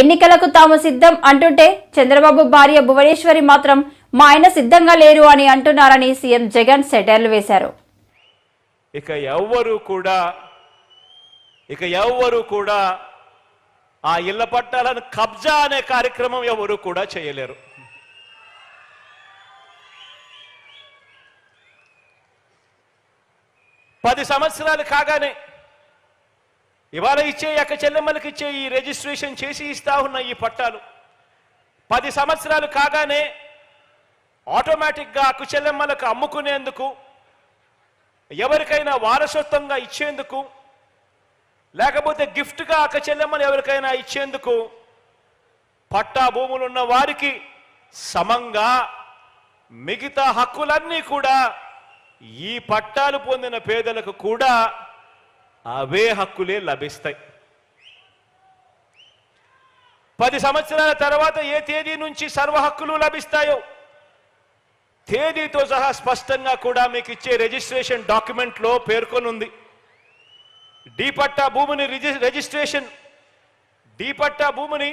ఎన్నికలకు తాము సిద్ధం అంటుంటే చంద్రబాబు భార్య భువనేశ్వరి మాత్రం మా ఆయన సిద్ధంగా లేరు అని అంటున్నారని సీఎం జగన్ సెటర్లు వేశారు. ఇక ఎవ్వరు కూడా ఇక ఎవ్వరు కూడా ఆ ఇళ్ళ పట్టాలను కబ్జా అనే కార్యక్రమం ఎవరు కూడా చేయలేరు. పది సంవత్సరాలు కాగానే ఇవాళ ఇచ్చే యొక్క చెల్లెమ్మలకి ఇచ్చే ఈ రిజిస్ట్రేషన్ చేసి ఇస్తా ఉన్న ఈ పట్టాలు. పది సంవత్సరాలు కాగానే ఆటోమేటిక్గా అక్కు చెల్లెమ్మలకు అమ్ముకునేందుకు ఎవరికైనా వారసత్వంగా ఇచ్చేందుకు లేకపోతే గిఫ్ట్గా అక్క చెల్లెమ్మలు ఎవరికైనా ఇచ్చేందుకు పట్టా భూములు ఉన్న వారికి సమంగా మిగతా హక్కులన్నీ కూడా ఈ పట్టాలు పొందిన పేదలకు కూడా అవే హక్కులే లభిస్తాయి. పది సంవత్సరాల తర్వాత ఏ తేదీ నుంచి సర్వ హక్కులు లభిస్తాయో తేదీతో సహా స్పష్టంగా కూడా మీకు ఇచ్చే రిజిస్ట్రేషన్ డాక్యుమెంట్లో పేర్కొనుంది. డిపట్టా భూమిని రిజిస్ట్రేషన్ డిపట్టా భూమిని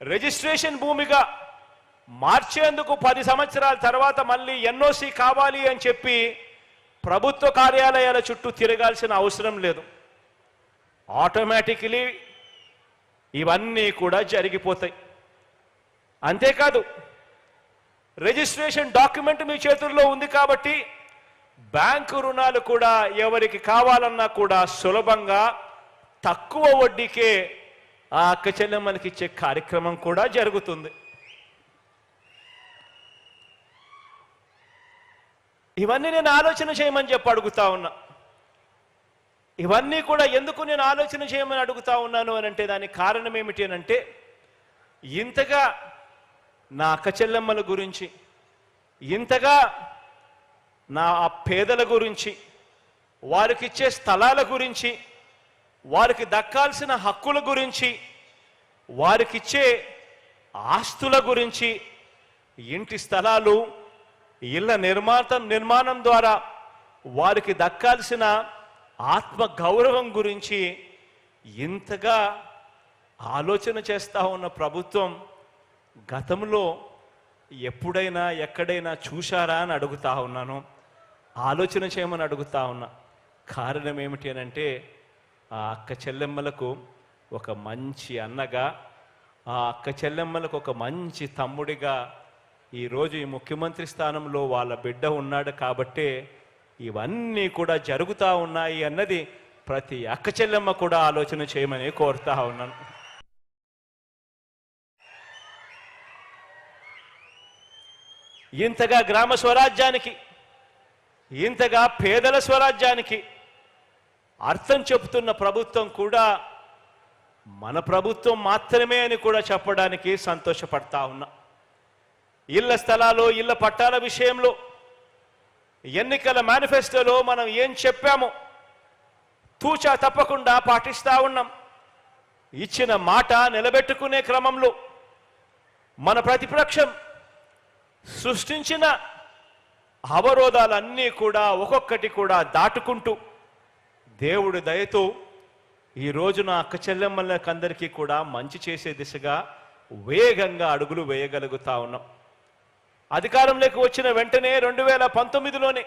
రిజిస్ట్రేషన్ భూమిగా మార్చేందుకు పది సంవత్సరాల తర్వాత మళ్ళీ ఎన్ఓసి కావాలి అని చెప్పి ప్రభుత్వ కార్యాలయాల చుట్టూ తిరగాల్సిన అవసరం లేదు. ఆటోమేటికలీ ఇవన్నీ కూడా జరిగిపోతాయి. అంతేకాదు రిజిస్ట్రేషన్ డాక్యుమెంట్ మీ చేతుల్లో ఉంది కాబట్టి బ్యాంకు రుణాలు కూడా ఎవరికి కావాలన్నా కూడా సులభంగా తక్కువ వడ్డీకే ఆ అక్క చెల్లెమ్మలకి ఇచ్చే కార్యక్రమం కూడా జరుగుతుంది. ఇవన్నీ నేను ఆలోచన చేయమని చెప్పి అడుగుతా ఉన్నా. ఇవన్నీ కూడా ఎందుకు నేను ఆలోచన చేయమని అడుగుతా ఉన్నాను అని అంటే దానికి కారణం ఏమిటి అని అంటే ఇంతగా నా అక్క చెల్లెమ్మల గురించి ఇంతగా నా ఆ పేదల గురించి వారికి ఇచ్చే స్థలాల గురించి వారికి దక్కాల్సిన హక్కుల గురించి వారికిచ్చే ఆస్తుల గురించి ఇంటి స్థలాలు ఇళ్ళ నిర్మాత నిర్మాణం ద్వారా వారికి దక్కాల్సిన ఆత్మ గౌరవం గురించి ఇంతగా ఆలోచన చేస్తూ ఉన్న ప్రభుత్వం గతంలో ఎప్పుడైనా ఎక్కడైనా చూశారా అని అడుగుతా ఉన్నాను. ఆలోచన చేయమని అడుగుతా ఉన్నా. కారణం ఏమిటి అని అంటే ఆ అక్క చెల్లెమ్మలకు ఒక మంచి అన్నగా ఆ అక్క చెల్లెమ్మలకు ఒక మంచి తమ్ముడిగా ఈరోజు ఈ ముఖ్యమంత్రి స్థానంలో వాళ్ళ బిడ్డ ఉన్నాడు కాబట్టే ఇవన్నీ కూడా జరుగుతూ ఉన్నాయి అన్నది ప్రతి అక్క చెల్లెమ్మ కూడా ఆలోచన చేయమని కోరుతా ఉన్నాను. ఇంతగా గ్రామ స్వరాజ్యానికి ఇంతగా పేదల స్వరాజ్యానికి అర్థం చెబుతున్న ప్రభుత్వం కూడా మన ప్రభుత్వం మాత్రమే అని కూడా చెప్పడానికి సంతోషపడతా ఉన్నా. ఇళ్ళ స్థలాలు ఇళ్ళ పట్టాల విషయంలో ఎన్నికల మేనిఫెస్టోలో మనం ఏం చెప్పామో తూచా తప్పకుండా పాటిస్తూ ఉన్నాం. ఇచ్చిన మాట నిలబెట్టుకునే క్రమంలో మన ప్రతిపక్షం సృష్టించిన అవరోధాలన్నీ కూడా ఒక్కొక్కటి కూడా దాటుకుంటూ దేవుడి దయతో ఈ రోజున అక్క చెల్లెమ్మలకందరికీ కూడా మంచి చేసే దిశగా వేగంగా అడుగులు వేయగలుగుతా ఉన్నాం. అధికారంలోకి వచ్చిన వెంటనే రెండు వేల పంతొమ్మిదిలోనే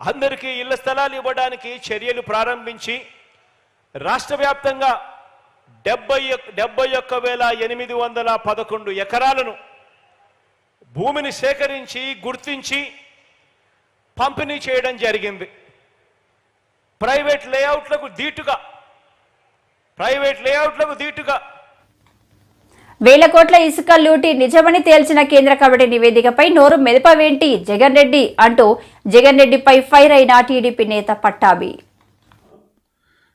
అందరికీ ఇళ్ళ స్థలాలు ఇవ్వడానికి చర్యలు ప్రారంభించి రాష్ట్ర వ్యాప్తంగా డెబ్బై డెబ్బై ఒక్క వేల ఎనిమిది వందల పదకొండు ఎకరాలను భూమిని సేకరించి గుర్తించి పంపిణీ చేయడం జరిగింది. ప్రైవేట్ లేఅవుట్లకు దీటుగా ప్రైవేట్ లేఅవుట్లకు దీటుగా వేల కోట్ల ఇసుక లూటి నిజమని తేల్చిన కేంద్ర కమిటీ నివేదికపై నోరు మెదపవేంటి జగన్ రెడ్డి అంటూ జగన్ రెడ్డిపై ఫైర్ అయిన టీడీపీ నేత పట్టాభి.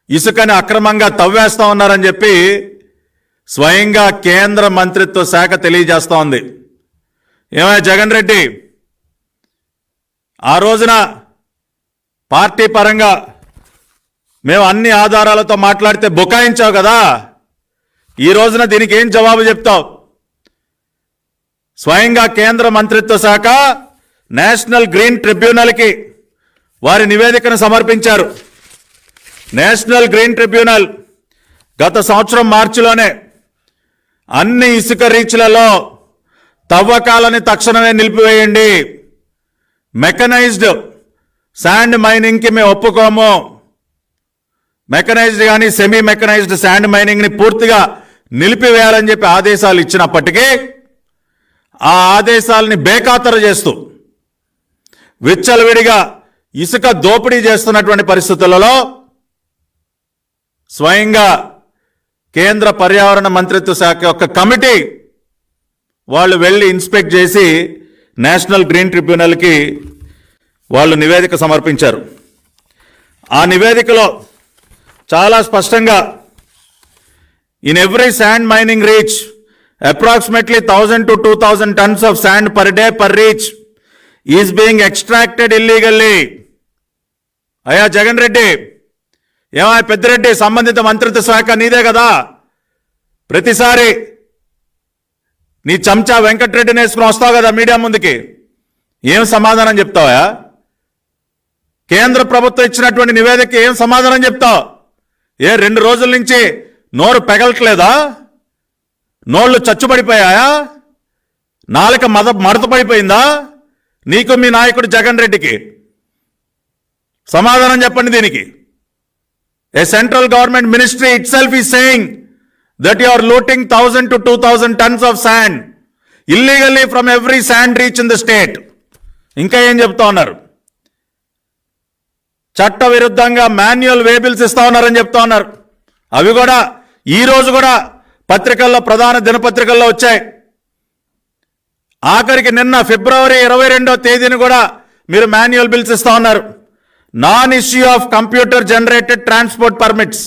ఇసుకని అక్రమంగా తవ్వేస్తా ఉన్నారని చెప్పి స్వయంగా కేంద్ర మంత్రిత్వ శాఖ తెలియజేస్తా ఉంది. ఏమయ్య జగన్ రెడ్డి? ఆ రోజున పార్టీ పరంగా మేము అన్ని ఆధారాలతో మాట్లాడితే బుకాయించావు కదా? ఈ రోజున దీనికి ఏం జవాబు చెప్తావు? స్వయంగా కేంద్ర మంత్రిత్వ శాఖ నేషనల్ గ్రీన్ ట్రిబ్యునల్కి వారి నివేదికను సమర్పించారు. నేషనల్ గ్రీన్ ట్రిబ్యునల్ గత సంవత్సరం మార్చిలోనే అన్ని ఇసుక రీచ్లలో తవ్వకాలని తక్షణమే నిలిపివేయండి. మెకనైజ్డ్ శాండ్ మైనింగ్కి మేము ఒప్పుకోము. మెకనైజ్డ్ కానీ సెమీ మెకనైజ్డ్ శాండ్ మైనింగ్ని పూర్తిగా నిలిపివేయాలని చెప్పి ఆదేశాలు ఇచ్చినప్పటికీ ఆ ఆదేశాలని బేఖాతరు చేస్తూ విచ్చలవిడిగా ఇసుక దోపిడీ చేస్తున్నటువంటి పరిస్థితులలో స్వయంగా కేంద్ర పర్యావరణ మంత్రిత్వ శాఖ యొక్క కమిటీ వాళ్ళు వెళ్ళి ఇన్స్పెక్ట్ చేసి నేషనల్ గ్రీన్ ట్రిబ్యునల్కి వాళ్ళు నివేదిక సమర్పించారు. ఆ నివేదికలో చాలా స్పష్టంగా in every sand mining reach approximately thousand to two thousand tons of sand per day per reach is being extracted illegally అయ్యా జగన్ రెడ్డి ఏమా పెద్దిరెడ్డి సంబంధిత మంత్రిత్వ శాఖ నీదే కదా? ప్రతిసారి నీ చంచా వెంకటరెడ్డిని వేసుకుని వస్తావు కదా మీడియా ముందుకి? ఏం సమాధానం చెప్తావా కేంద్ర ప్రభుత్వం ఇచ్చినటువంటి నివేదిక ఏం సమాధానం చెప్తావు? ఏ రెండు రోజుల నుంచి నోరు పెగలట్లేదా? నోళ్ళు చచ్చుబడిపోయాయా? నాలుక మద మడతపడిపోయిందా నీకు మీ నాయకుడు జగన్ రెడ్డికి సమాధానం చెప్పండి దీనికి. A central government ministry itself is saying that you are looting thousand to two thousand tons of sand illegally from every sand reach in the state. ఇంకా ఏం చెప్తా ఉన్నారు? చట్ట విరుద్ధంగా మాన్యువల్ వేబిల్స్ ఇస్తా ఉన్నారని చెప్తా ఉన్నారు. అవి కూడా ఈరోజు కూడా పత్రికల్లో ప్రధాన దినపత్రికల్లో వచ్చాయి. ఆఖరికి నిన్న ఫిబ్రవరి ఇరవై రెండో తేదీని కూడా మీరు మాన్యువల్ బిల్స్ ఇస్తా ఉన్నారు. Non issue of computer generated transport permits.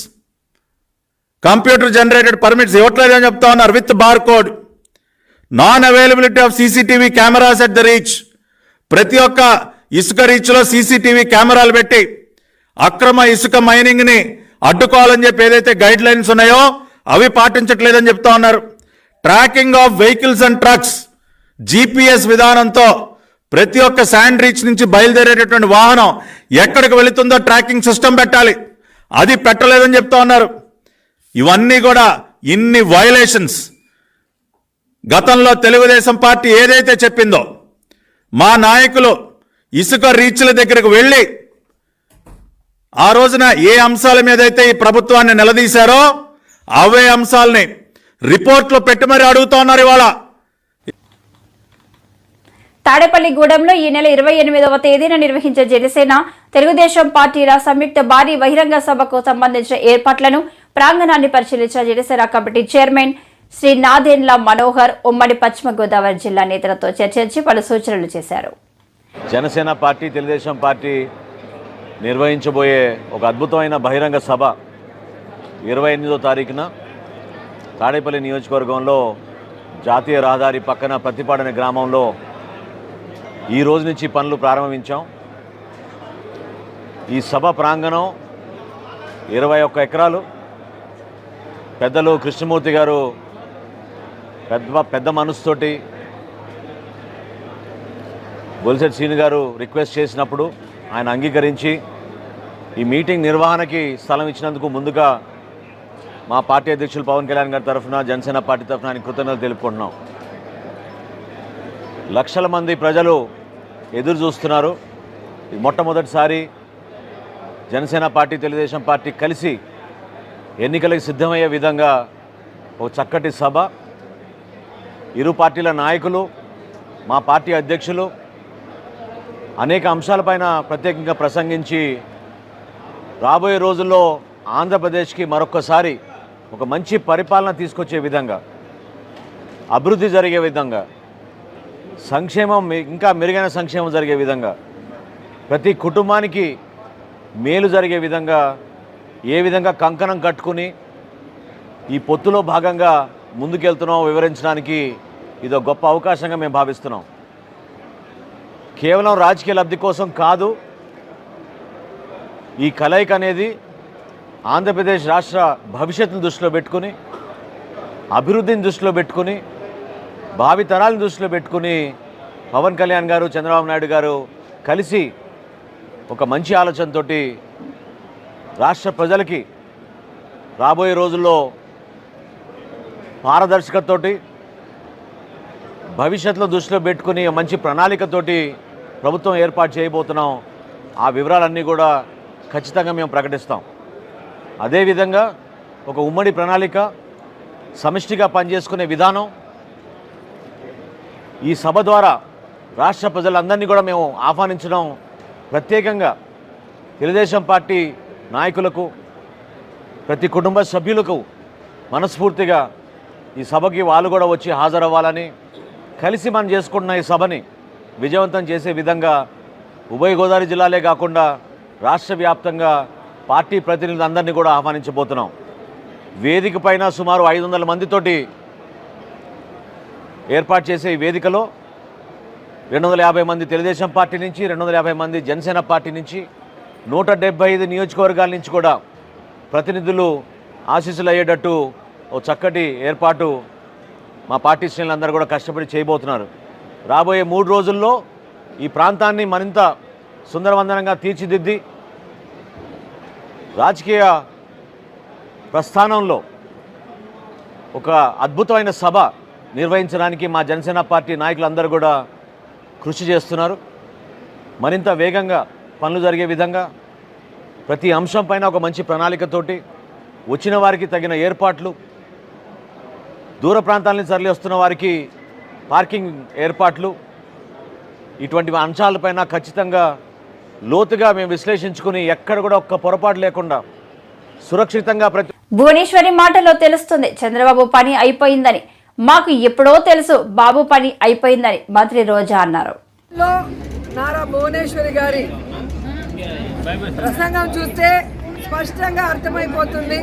Computer generated permits ఇవ్వట్లేదని చెప్తా ఉన్నారు with bar code. Non availability of CCTV cameras at the reach. ప్రతి ఒక్క ఇసుక రీచ్లో సీసీటీవీ కెమెరాలు పెట్టి అక్రమ ఇసుక మైనింగ్ని అడ్డుకోవాలని చెప్పి ఏదైతే గైడ్ లైన్స్ ఉన్నాయో అవి పాటించట్లేదని చెప్తా ఉన్నారు. Tracking of vehicles and trucks GPS విధానంతో ప్రతి ఒక్క శాండ్ రీచ్ నుంచి బయలుదేరేటటువంటి వాహనం ఎక్కడికి వెళుతుందో ట్రాకింగ్ సిస్టమ్ పెట్టాలి. అది పెట్టలేదని చెప్తా ఉన్నారు. ఇవన్నీ కూడా ఇన్ని వయలేషన్స్ గతంలో తెలుగుదేశం పార్టీ ఏదైతే చెప్పిందో మా నాయకులు ఇసుక రీచ్ల దగ్గరకు వెళ్ళి ఆ రోజున ఏ అంశాల మీద అయితే ఈ ప్రభుత్వాన్ని నిలదీశారో అవే అంశాలని రిపోర్ట్లో పెట్టి మరి అడుగుతా ఉన్నారు ఇవాళ. తాడేపల్లిగూడెంలో ఈ నెల ఇరవై ఎనిమిదవ తేదీన నిర్వహించే జనసేన తెలుగుదేశం పార్టీల సంయుక్త భారీ బహిరంగ సభకు సంబంధించిన ఏర్పాట్లను ప్రాంగణాన్ని పరిశీలించిన జనసేన కమిటీ చైర్మన్ శ్రీ నాదెండ్ల మనోహర్ ఉమ్మడి పశ్చిమ గోదావరి జిల్లా నేతలతో చర్చించి పలు సూచనలు చేశారు. జనసేన పార్టీ తెలుగుదేశం పార్టీ నిర్వహించబోయే ఒక అద్భుతమైన బహిరంగ సభ ఇరవై ఎనిమిదో తారీఖున తాడేపల్లి నియోజకవర్గంలో జాతీయ రహదారి పక్కన పత్తిపాడని గ్రామంలో ఈ రోజు నుంచి పనులు ప్రారంభించాం. ఈ సభ ప్రాంగణం ఇరవై ఒక్క ఎకరాలు. పెద్దలు కృష్ణమూర్తి గారు పెద్ద పెద్ద మనసుతోటి బొలిసెట్ సీని గారు రిక్వెస్ట్ చేసినప్పుడు ఆయన అంగీకరించి ఈ మీటింగ్ నిర్వహణకి స్థలం ఇచ్చినందుకు ముందుగా మా పార్టీ అధ్యక్షులు పవన్ కళ్యాణ్ గారి తరఫున జనసేన పార్టీ తరఫున ఆయన కృతజ్ఞతలు తెలుపుకుంటున్నాం. లక్షల మంది ప్రజలు ఎదురు చూస్తున్నారు. మొట్టమొదటిసారి జనసేన పార్టీ తెలుగుదేశం పార్టీ కలిసి ఎన్నికలకు సిద్ధమయ్యే విధంగా ఒక చక్కటి సభ. ఇరు పార్టీల నాయకులు మా పార్టీ అధ్యక్షులు అనేక అంశాలపైన ప్రత్యేకంగా ప్రసంగించి రాబోయే రోజుల్లో ఆంధ్రప్రదేశ్కి మరొకసారి ఒక మంచి పరిపాలన తీసుకొచ్చే విధంగా అభివృద్ధి జరిగే విధంగా సంక్షేమం ఇంకా మెరుగైన సంక్షేమం జరిగే విధంగా ప్రతి కుటుంబానికి మేలు జరిగే విధంగా ఏ విధంగా కంకణం కట్టుకుని ఈ పొత్తులో భాగంగా ముందుకెళ్తున్నామో వివరించడానికి ఇదో గొప్ప అవకాశంగా మేము భావిస్తున్నాం. కేవలం రాజకీయ లబ్ధి కోసం కాదు ఈ కలయిక అనేది ఆంధ్రప్రదేశ్ రాష్ట్ర భవిష్యత్తును దృష్టిలో పెట్టుకుని అభివృద్ధిని దృష్టిలో పెట్టుకుని భావితరాలను దృష్టిలో పెట్టుకుని పవన్ కళ్యాణ్ గారు చంద్రబాబు నాయుడు గారు కలిసి ఒక మంచి ఆలోచనతో రాష్ట్ర ప్రజలకి రాబోయే రోజుల్లో పారదర్శకతోటి భవిష్యత్తులో దృష్టిలో పెట్టుకుని మంచి ప్రణాళికతోటి ప్రభుత్వం ఏర్పాటు చేయబోతున్నాం. ఆ వివరాలన్నీ కూడా ఖచ్చితంగా మేము ప్రకటిస్తాం. అదేవిధంగా ఒక ఉమ్మడి ప్రణాళిక సమిష్టిగా పనిచేసుకునే విధానం ఈ సభ ద్వారా రాష్ట్ర ప్రజలందరినీ కూడా మేము ఆహ్వానించడం ప్రత్యేకంగా తెలుగుదేశం పార్టీ నాయకులకు ప్రతి కుటుంబ సభ్యులకు మనస్ఫూర్తిగా ఈ సభకి వాళ్ళు కూడా వచ్చి హాజరవ్వాలని కలిసి మనం చేసుకుంటున్న ఈ సభని విజయవంతం చేసే విధంగా ఉభయ గోదావరి జిల్లాలే కాకుండా రాష్ట్ర వ్యాప్తంగా పార్టీ ప్రతినిధులందరినీ కూడా ఆహ్వానించబోతున్నాం. వేదిక పైన సుమారు ఐదు వందల మందితోటి ఏర్పాటు చేసే ఈ వేదికలో రెండు వందల యాభై మంది తెలుగుదేశం పార్టీ నుంచి రెండు వందల యాభై మంది జనసేన పార్టీ నుంచి నూట డెబ్బై ఐదు నియోజకవర్గాల నుంచి కూడా ప్రతినిధులు ఆశీస్సులు అయ్యేటట్టు ఓ చక్కటి ఏర్పాటు మా పార్టీ శ్రేణులందరూ కూడా కష్టపడి చేయబోతున్నారు. రాబోయే మూడు రోజుల్లో ఈ ప్రాంతాన్ని మరింత సుందరవందనంగా తీర్చిదిద్ది రాజకీయ ప్రస్థానంలో ఒక అద్భుతమైన సభ నిర్వహించడానికి మా జనసేన పార్టీ నాయకులందరూ కూడా కృషి చేస్తున్నారు. మరింత వేగంగా పనులు జరిగే విధంగా ప్రతి అంశం పైన ఒక మంచి ప్రణాళికతోటి వచ్చిన వారికి తగిన ఏర్పాట్లు దూర ప్రాంతాల నుంచి తరలి వస్తున్న వారికి పార్కింగ్ ఏర్పాట్లు ఇటువంటి అంశాలపైన ఖచ్చితంగా లోతుగా మేము విశ్లేషించుకుని ఎక్కడ కూడా ఒక్క పొరపాటు లేకుండా సురక్షితంగా ప్రతి భువనేశ్వరి మాటలో తెలుస్తుంది చంద్రబాబు పని అయిపోయిందని. మాకు ఎప్పుడో తెలుసు బాబు పని అయిపోయిందని మంత్రి రోజా అన్నారు. నారా భువనేశ్వరి గారి ప్రసంగం చూస్తే స్పష్టంగా అర్థమైపోతుంది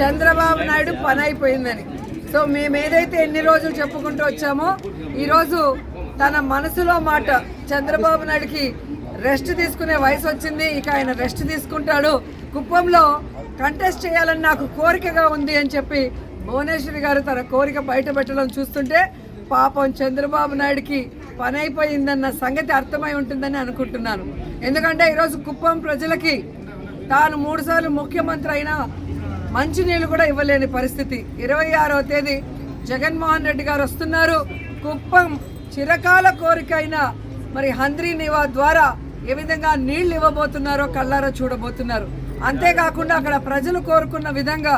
చంద్రబాబు నాయుడు పని అయిపోయిందని. సో మేము ఏదైతే ఎన్ని రోజులు చెప్పుకుంటూ వచ్చామో ఈరోజు తన మనసులో మాట చంద్రబాబు నాయుడుకి రెస్ట్ తీసుకునే వయసు వచ్చింది ఇక ఆయన రెస్ట్ తీసుకుంటాడు. కుప్పంలో కంటెస్ట్ చేయాలని నాకు కోరికగా ఉంది అని చెప్పి భువనేశ్వరి గారు తన కోరిక బయటపెట్టడం చూస్తుంటే పాపం చంద్రబాబు నాయుడికి పని అయిపోయిందన్న సంగతి అర్థమై ఉంటుందని అనుకుంటున్నాను. ఎందుకంటే ఈరోజు కుప్పం ప్రజలకి తాను మూడుసార్లు ముఖ్యమంత్రి అయినా మంచినీళ్ళు కూడా ఇవ్వలేని పరిస్థితి. ఇరవై ఆరవ తేదీ జగన్మోహన్ రెడ్డి గారు వస్తున్నారు. కుప్పం చిరకాల కోరిక అయిన మరి హంద్రీ నివా ద్వారా ఏ విధంగా నీళ్ళు ఇవ్వబోతున్నారో కళ్ళారా చూడబోతున్నారు. అంతేకాకుండా అక్కడ ప్రజలు కోరుకున్న విధంగా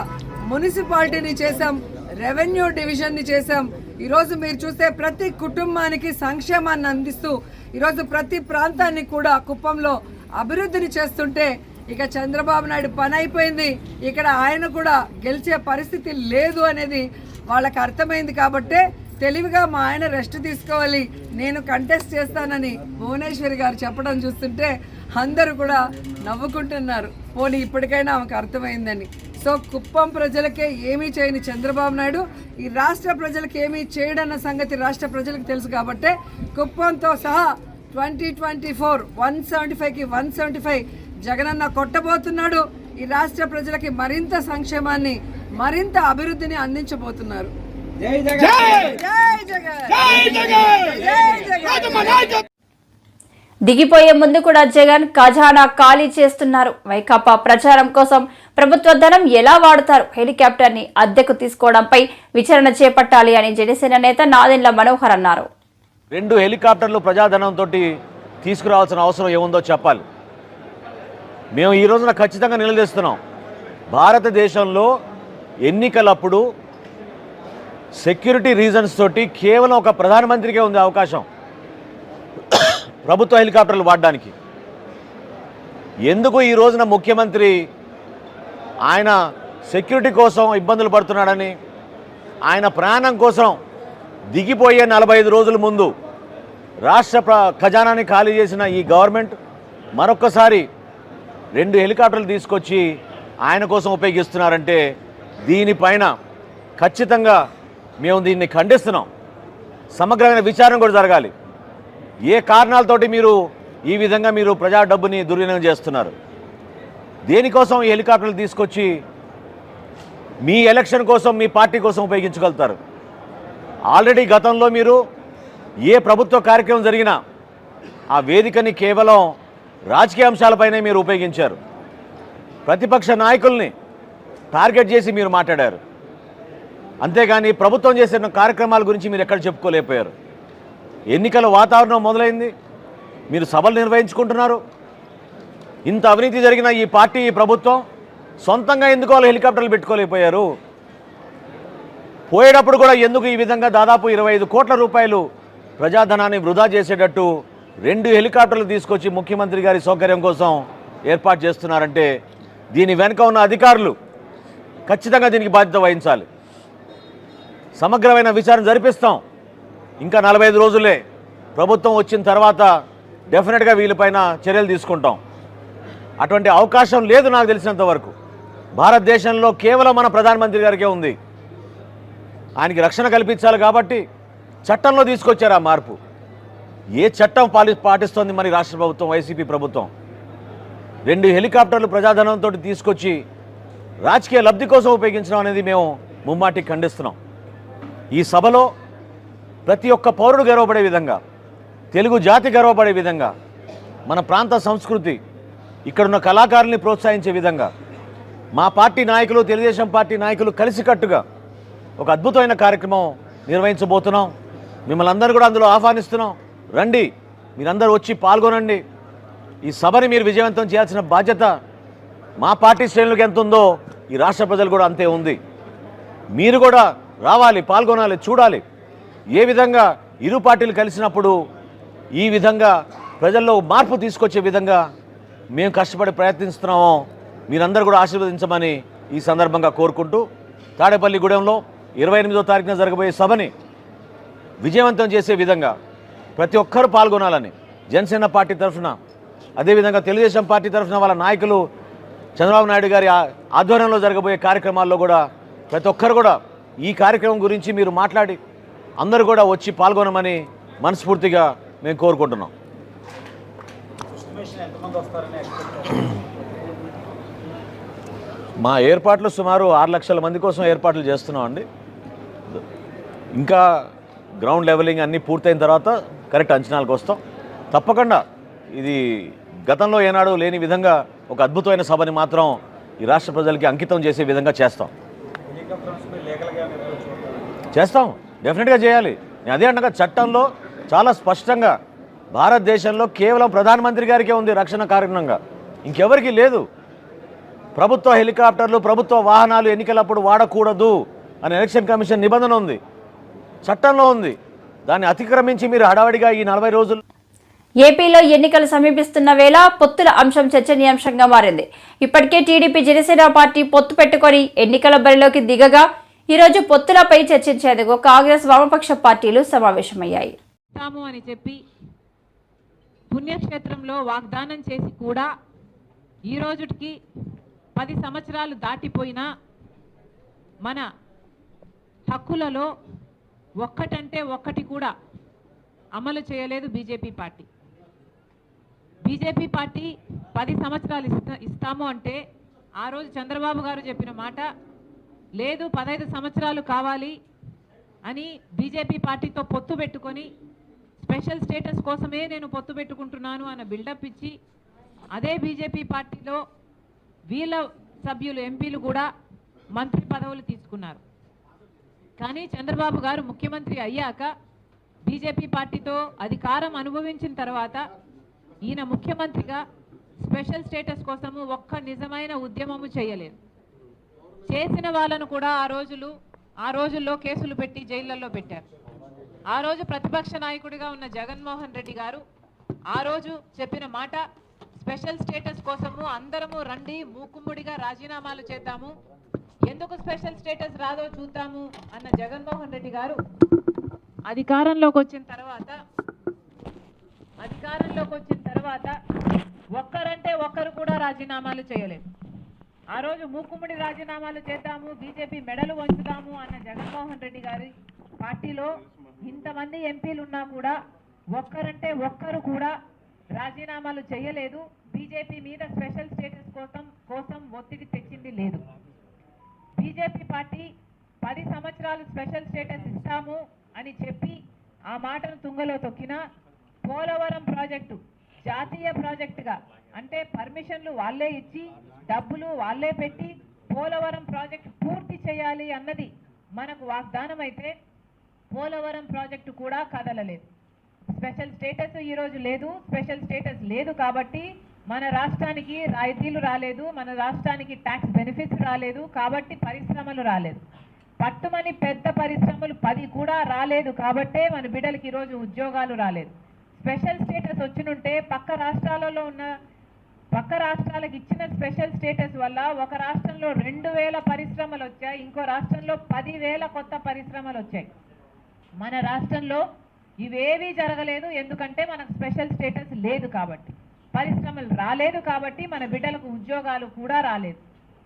మున్సిపాలిటీని చేశాం రెవెన్యూ డివిజన్ని చేశాం. ఈరోజు మీరు చూస్తే ప్రతి కుటుంబానికి సంక్షేమాన్ని అందిస్తూ ఈరోజు ప్రతి ప్రాంతాన్ని కూడా కుప్పంలో అభివృద్ధిని చేస్తుంటే ఇక చంద్రబాబు నాయుడు పని అయిపోయింది. ఇక్కడ ఆయన కూడా గెలిచే పరిస్థితి లేదు అనేది వాళ్ళకి అర్థమైంది కాబట్టే తెలివిగా మా ఆయన రెస్ట్ తీసుకోవాలి. నేను కంటెస్ట్ చేస్తానని భువనేశ్వరి గారు చెప్పడం చూస్తుంటే అందరూ కూడా నవ్వుకుంటున్నారు. పోనీ ఇప్పటికైనా ఆమెకు అర్థమైందని. సో కుప్పం ప్రజలకే ఏమీ చేయని చంద్రబాబు నాయుడు ఈ రాష్ట్ర ప్రజలకు ఏమీ చేయడన్న సంగతి రాష్ట్ర ప్రజలకు తెలుసు కాబట్టే కుప్పంతో సహా twenty twenty four one seventy ఫైవ్కి వన్ సెవెంటీ ఫైవ్ జగనన్న కొట్టబోతున్నాడు. ఈ రాష్ట్ర ప్రజలకి మరింత సంక్షేమాన్ని మరింత అభివృద్ధిని అందించబోతున్నారు. దిగిపోయే ముందు కూడా జగన్ ఖజానా ఖాళీ చేస్తున్నారు. వైకాపా ప్రచారం కోసం ప్రభుత్వ ధనం ఎలా వాడుతారు? హెలికాప్టర్ని అద్దెకు తీసుకోవడంపై విచారణ చేపట్టాలి అని జనసేన నేత నాదెండ్ల మనోహర్ అన్నారు. రెండు హెలికాప్టర్లు ప్రజాధనంతో తీసుకురావాల్సిన అవసరం ఏముందో చెప్పాలి. మేము ఈ రోజున ఖచ్చితంగా నిలదీస్తున్నాం. భారతదేశంలో ఎన్నికలప్పుడు సెక్యూరిటీ రీజన్స్ తోటి కేవలం ఒక ప్రధానమంత్రికే ఉంది అవకాశం. ప్రభుత్వ హెలికాప్టర్లు వాడడానికి. ఎందుకు ఈ రోజున ముఖ్యమంత్రి ఆయన సెక్యూరిటీ కోసం ఇబ్బందులు పడుతున్నాడని ఆయన ప్రాణం కోసం దిగిపోయే నలభై ఐదు రోజుల ముందు రాష్ట్ర ప్ర ఖజానాని ఖాళీ చేసిన ఈ గవర్నమెంట్ మరొక్కసారి రెండు హెలికాప్టర్లు తీసుకొచ్చి ఆయన కోసం ఉపయోగిస్తున్నారంటే దీనిపైన ఖచ్చితంగా మేము దీన్ని ఖండిస్తున్నాం. సమగ్రమైన విచారణ కూడా జరగాలి. ఏ కారణాలతోటి మీరు ఈ విధంగా మీరు ప్రజా డబ్బుని దుర్వినియోగం చేస్తున్నారు? దేనికోసం ఈ హెలికాప్టర్లు తీసుకొచ్చి మీ ఎలక్షన్ కోసం మీ పార్టీ కోసం ఉపయోగించగలుగుతారు? ఆల్రెడీ గతంలో మీరు ఏ ప్రభుత్వ కార్యక్రమం జరిగినా ఆ వేదికని కేవలం రాజకీయ అంశాలపైనే మీరు ఉపయోగించారు. ప్రతిపక్ష నాయకుల్ని టార్గెట్ చేసి మీరు మాట్లాడారు. అంతేగాని ప్రభుత్వం చేసిన కార్యక్రమాల గురించి మీరు ఎక్కడ చెప్పుకోలేకపోయారు. ఎన్నికల వాతావరణం మొదలైంది. మీరు సభలు నిర్వహించుకుంటున్నారు. ఇంత అవినీతి జరిగిన ఈ పార్టీ ఈ ప్రభుత్వం సొంతంగా ఎందుకు వాళ్ళు హెలికాప్టర్లు పెట్టుకోలేకపోయారు? పోయేటప్పుడు కూడా ఎందుకు ఈ విధంగా దాదాపు ఇరవై ఐదు కోట్ల రూపాయలు ప్రజాధనాన్ని వృధా చేసేటట్టు రెండు హెలికాప్టర్లు తీసుకొచ్చి ముఖ్యమంత్రి గారి సౌకర్యం కోసం ఏర్పాటు చేస్తున్నారంటే దీని వెనుక ఉన్న అధికారులు ఖచ్చితంగా దీనికి బాధ్యత వహించాలి. సమగ్రమైన విచారణ జరిపిస్తాం. ఇంకా నలభై ఐదు రోజులే. ప్రభుత్వం వచ్చిన తర్వాత డెఫినెట్గా వీళ్ళపైన చర్యలు తీసుకుంటాం. అటువంటి అవకాశం లేదు నాకు తెలిసినంత వరకు. భారతదేశంలో కేవలం మన ప్రధానమంత్రి గారికే ఉంది. ఆయనకి రక్షణ కల్పించాలి కాబట్టి చట్టంలో తీసుకొచ్చారు ఆ మార్పు. ఏ చట్టం పాలి పాటిస్తోంది మరి రాష్ట్ర ప్రభుత్వం వైసీపీ ప్రభుత్వం? రెండు హెలికాప్టర్లు ప్రజాధనంతో తీసుకొచ్చి రాజకీయ లబ్ధి కోసం ఉపయోగించడం అనేది మేము ముమ్మాటి ఖండిస్తున్నాం. ఈ సభలో ప్రతి ఒక్క పౌరుడు గర్వపడే విధంగా తెలుగు జాతి గర్వపడే విధంగా మన ప్రాంత సంస్కృతి ఇక్కడున్న కళాకారుల్ని ప్రోత్సహించే విధంగా మా పార్టీ నాయకులు తెలుగుదేశం పార్టీ నాయకులు కలిసికట్టుగా ఒక అద్భుతమైన కార్యక్రమం నిర్వహించబోతున్నాం. మిమ్మల్ని అందరూ కూడా అందులో ఆహ్వానిస్తున్నాం. రండి మీరందరూ వచ్చి పాల్గొనండి. ఈ సభని మీరు విజయవంతం చేయాల్సిన బాధ్యత మా పార్టీ శ్రేణులకు ఎంత ఉందో ఈ రాష్ట్ర ప్రజలు కూడా అంతే ఉంది. మీరు కూడా రావాలి పాల్గొనాలి చూడాలి. ఏ విధంగా ఇరు పార్టీలు కలిసినప్పుడు ఈ విధంగా ప్రజల్లో మార్పు తీసుకొచ్చే విధంగా మేము కష్టపడి ప్రయత్నిస్తున్నామో మీరందరూ కూడా ఆశీర్వదించమని ఈ సందర్భంగా కోరుకుంటూ తాడేపల్లిగూడెంలో ఇరవై ఎనిమిదో తారీఖున జరగబోయే సభని విజయవంతం చేసే విధంగా ప్రతి ఒక్కరూ పాల్గొనాలని. జనసేన పార్టీ తరఫున అదేవిధంగా తెలుగుదేశం పార్టీ తరఫున వాళ్ళ నాయకులు చంద్రబాబు నాయుడు గారి ఆధ్వర్యంలో జరగబోయే కార్యక్రమాల్లో కూడా ప్రతి ఒక్కరు కూడా ఈ కార్యక్రమం గురించి మీరు మాట్లాడి అందరూ కూడా వచ్చి పాల్గొనమని మనస్ఫూర్తిగా మేము కోరుకుంటున్నాం. మా ఏర్పాట్లు సుమారు ఆరు లక్షల మంది కోసం ఏర్పాట్లు చేస్తున్నాం అండి ఇంకా గ్రౌండ్ లెవెలింగ్ అన్నీ పూర్తయిన తర్వాత కరెక్ట్ అంచనాలకు వస్తాం. తప్పకుండా ఇది గతంలో ఏనాడు లేని విధంగా ఒక అద్భుతమైన సభని మాత్రం ఈ రాష్ట్ర ప్రజలకి అంకితం చేసే విధంగా చేస్తాం. చేస్తాం. డెఫినెట్గా చేయాలి. నేను అదే అంటగా చట్టంలో చాలా స్పష్టంగా భారతదేశంలో కేవలం ప్రధానమంత్రి గారికే ఉంది రక్షణ కారణంగా. ఇంకెవరికి లేదు. ప్రభుత్వ హెలికాప్టర్లు ప్రభుత్వ వాహనాలు ఎన్నికలప్పుడు వాడకూడదు అని ఎలక్షన్ కమిషన్ నిబంధన ఉంది. చట్టంలో ఉంది. దాన్ని అతిక్రమించి మీరు హడావడిగా ఈ నలభై రోజులు ఏపీలో ఎన్నికలు సమీపిస్తున్న వేళ పొత్తుల అంశం చర్చనీయాంశంగా మారింది. ఇప్పటికే టీడీపీ జనసేన పార్టీ పొత్తు పెట్టుకొని ఎన్నికల బరిలోకి దిగగా ఈరోజు పొత్తులపై చర్చించేందుకు కాంగ్రెస్ వామపక్ష పార్టీలు సమావేశమయ్యాయి. ఇస్తాము అని చెప్పి పుణ్యక్షేత్రంలో వాగ్దానం చేసి కూడా ఈ రోజుటికి పది సంవత్సరాలు దాటిపోయినా మన హక్కులలో ఒక్కటంటే ఒక్కటి కూడా అమలు చేయలేదు బీజేపీ పార్టీ. బీజేపీ పార్టీ పది సంవత్సరాలు ఇస్తా ఇస్తాము అంటే ఆ రోజు చంద్రబాబు గారు చెప్పిన మాట లేదు పదహైదు సంవత్సరాలు కావాలి అని బీజేపీ పార్టీతో పొత్తు పెట్టుకొని స్పెషల్ స్టేటస్ కోసమే నేను పొత్తు పెట్టుకుంటున్నాను అన్న బిల్డప్ ఇచ్చి అదే బీజేపీ పార్టీలో వీళ్ళ సభ్యులు ఎంపీలు కూడా మంత్రి పదవులు తీసుకున్నారు. కానీ చంద్రబాబు గారు ముఖ్యమంత్రి అయ్యాక బీజేపీ పార్టీతో అధికారం అనుభవించిన తర్వాత ఈయన ముఖ్యమంత్రిగా స్పెషల్ స్టేటస్ కోసము ఒక్క నిజమైన ఉద్యమము చేయలేదు. చేసిన వాళ్ళను కూడా ఆ రోజులు ఆ రోజుల్లో కేసులు పెట్టి జైళ్ళల్లో పెట్టారు. ఆ రోజు ప్రతిపక్ష నాయకుడిగా ఉన్న జగన్మోహన్ రెడ్డి గారు ఆ రోజు చెప్పిన మాట స్పెషల్ స్టేటస్ కోసము అందరము రండి మూకుమ్ముడిగా రాజీనామాలు చేద్దాము ఎందుకు స్పెషల్ స్టేటస్ రాదో చూద్దాము అన్న జగన్మోహన్ రెడ్డి గారు అధికారంలోకి వచ్చిన తర్వాత అధికారంలోకి వచ్చిన తర్వాత ఒక్కరంటే ఒక్కరు కూడా రాజీనామాలు చేయలేదు. ఆ రోజు మూకుమ్మడి రాజీనామాలు చేద్దాము బీజేపీ మెడలు వంచుదాము అన్న జగన్మోహన్ రెడ్డి గారి పార్టీలో ఇంతమంది ఎంపీలు ఉన్నా కూడా ఒక్కరంటే ఒక్కరు కూడా రాజీనామాలు చేయలేదు. బీజేపీ మీద స్పెషల్ స్టేటస్ కోసం కోసం ఒత్తిడి తెచ్చింది లేదు. బీజేపీ పార్టీ పది సంవత్సరాలు స్పెషల్ స్టేటస్ ఇస్తాము అని చెప్పి ఆ మాటను తుంగలో తొక్కిన పోలవరం ప్రాజెక్టు జాతీయ ప్రాజెక్టుగా అంటే పర్మిషన్లు వాళ్ళే ఇచ్చి డబ్బులు వాళ్ళే పెట్టి పోలవరం ప్రాజెక్టు పూర్తి చేయాలి అన్నది మనకు వాగ్దానం అయితే పోలవరం ప్రాజెక్టు కూడా కదలలేదు. స్పెషల్ స్టేటస్ ఈరోజు లేదు స్పెషల్ స్టేటస్ లేదు కాబట్టి మన రాష్ట్రానికి రాయితీలు రాలేదు మన రాష్ట్రానికి ట్యాక్స్ బెనిఫిట్స్ రాలేదు కాబట్టి పరిశ్రమలు రాలేదు. పట్టుమని పెద్ద పరిశ్రమలు పది కూడా రాలేదు కాబట్టే మన బిడ్డలకి ఈరోజు ఉద్యోగాలు రాలేదు. స్పెషల్ స్టేటస్ వచ్చినుంటే పక్క రాష్ట్రాలలో ఉన్న పక్క రాష్ట్రాలకు ఇచ్చిన స్పెషల్ స్టేటస్ వల్ల ఒక రాష్ట్రంలో రెండు వేల పరిశ్రమలు వచ్చాయి ఇంకో రాష్ట్రంలో పదివేల కొత్త పరిశ్రమలు వచ్చాయి. మన రాష్ట్రంలో ఇవేవీ జరగలేదు ఎందుకంటే మనకు స్పెషల్ స్టేటస్ లేదు కాబట్టి. పరిశ్రమలు రాలేదు కాబట్టి మన బిడ్డలకు ఉద్యోగాలు కూడా రాలేదు.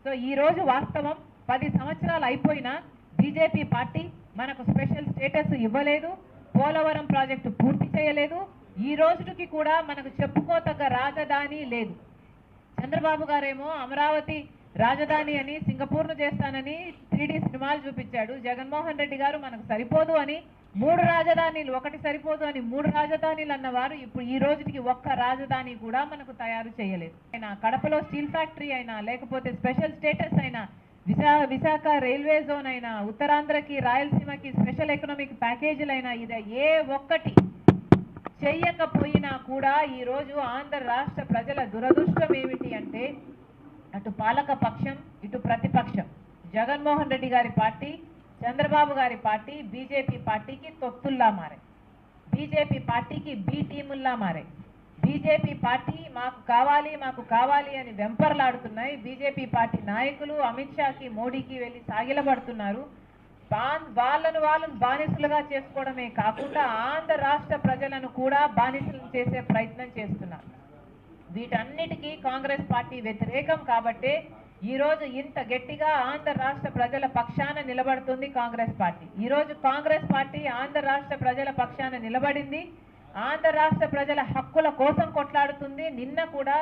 సో ఈ రోజు వాస్తవం పది సంవత్సరాలు అయిపోయినా బీజేపీ పార్టీ మనకు స్పెషల్ స్టేటస్ ఇవ్వలేదు పోలవరం ప్రాజెక్టు పూర్తి చేయలేదు ఈ రోజుకి కూడా మనకు చెప్పుకోతగ్గ రాజధాని లేదు. చంద్రబాబు గారేమో అమరావతి రాజధాని అని సింగపూర్ను చేస్తానని త్రీ సినిమాలు చూపించాడు. జగన్మోహన్ రెడ్డి గారు మనకు సరిపోదు అని మూడు రాజధానీలు ఒకటి సరిపోదు అని మూడు రాజధానీలు అన్నవారు ఇప్పుడు ఈ రోజుకి ఒక్క రాజధాని కూడా మనకు తయారు చేయలేదు. అయినా కడపలో స్టీల్ ఫ్యాక్టరీ అయినా లేకపోతే స్పెషల్ స్టేటస్ అయినా విశా విశాఖ రైల్వే జోన్ అయినా ఉత్తరాంధ్రకి రాయలసీమకి స్పెషల్ ఎకనామిక్ ప్యాకేజీలైనా ఇది ఏ ఒక్కటి చెయ్యకపోయినా కూడా ఈరోజు ఆంధ్ర రాష్ట్ర ప్రజల దురదృష్టం ఏమిటి అంటే అటు పాలక పక్షం ఇటు ప్రతిపక్షం. జగన్మోహన్ రెడ్డి గారి పార్టీ చంద్రబాబు గారి పార్టీ బీజేపీ పార్టీకి తొత్తుల్లా మారే. బీజేపీ పార్టీకి బి టీముల్లా మారే. బీజేపీ పార్టీ మాకు కావాలి మాకు కావాలి అని వెంపర్లాడుతున్నాయి. బీజేపీ పార్టీ నాయకులు అమిత్ షాకి మోడీకి వెళ్ళి సాగిలబడుతున్నారు వాళ్ళను వాళ్ళను బానిసలుగా చేసుకోవడమే కాకుండా ఆంధ్ర రాష్ట్ర ప్రజలను కూడా బానిసలు చేసే ప్రయత్నం చేస్తున్నారు. వీటన్నిటికీ కాంగ్రెస్ పార్టీ వ్యతిరేకం కాబట్టే ఈ రోజు ఇంత గట్టిగా ఆంధ్ర రాష్ట్ర ప్రజల పక్షాన నిలబడుతుంది కాంగ్రెస్ పార్టీ. ఈ రోజు కాంగ్రెస్ పార్టీ ఆంధ్ర రాష్ట్ర ప్రజల పక్షాన నిలబడింది. ఆంధ్ర రాష్ట్ర ప్రజల హక్కుల కోసం కొట్లాడుతుంది. నిన్న కూడా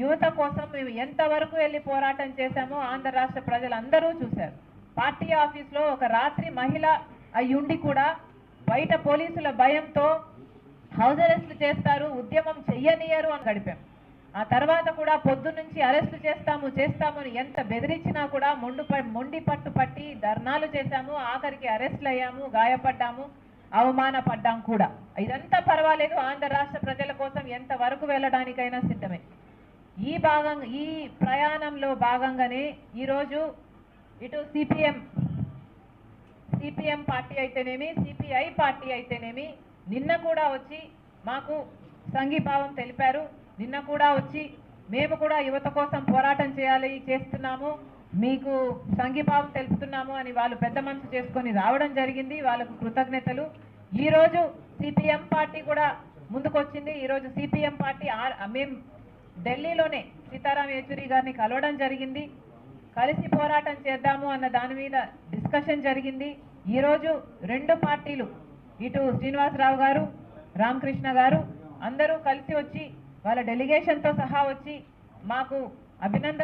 యువత కోసం మేము ఎంతవరకు వెళ్ళి పోరాటం చేశామో ఆంధ్ర రాష్ట్ర ప్రజలందరూ చూశారు. పార్టీ ఆఫీస్లో ఒక రాత్రి మహిళ అయ్యుండి కూడా బయట పోలీసుల భయంతో హౌస్ అరెస్ట్లు చేస్తారు ఉద్యమం చెయ్యనియరు అని గడిపాం. ఆ తర్వాత కూడా పొద్దు నుంచి అరెస్టు చేస్తాము చేస్తాము అని ఎంత బెదిరించినా కూడా మొండు మొండి పట్టు పట్టి ధర్నాలు చేశాము ఆఖరికి అరెస్టులు అయ్యాము గాయపడ్డాము అవమానపడ్డాం కూడా. ఇదంతా పర్వాలేదు ఆంధ్ర రాష్ట్ర ప్రజల కోసం ఎంత వరకు వెళ్ళడానికైనా సిద్ధమే. ఈ భాగం ఈ ప్రయాణంలో భాగంగానే ఈరోజు ఇటు సిపిఎం సిపిఎం పార్టీ అయితేనేమి సిపిఐ పార్టీ అయితేనేమి నిన్న కూడా వచ్చి మాకు సంఘీభావం తెలిపారు. నిన్న కూడా వచ్చి మేము కూడా యువత కోసం పోరాటం చేయాలి చేస్తున్నాము. మీకు సంఘీభావం తెలుపుతున్నాము అని వాళ్ళు పెద్ద మనసు చేసుకొని రావడం జరిగింది. వాళ్ళకు కృతజ్ఞతలు. ఈరోజు సిపిఎం పార్టీ కూడా ముందుకొచ్చింది. ఈరోజు సిపిఎం పార్టీ మేము ఢిల్లీలోనే సీతారాం యేచూరి గారిని కలవడం జరిగింది. కలిసి పోరాటం చేద్దాము అన్న దాని మీద డిస్కషన్ జరిగింది. ఈరోజు రెండు పార్టీలు ఇటు శ్రీనివాసరావు గారు రామకృష్ణ గారు అందరూ కలిసి వచ్చి వాళ్ళ డెలిగేషన్తో సహా వచ్చి మాకు అభినందన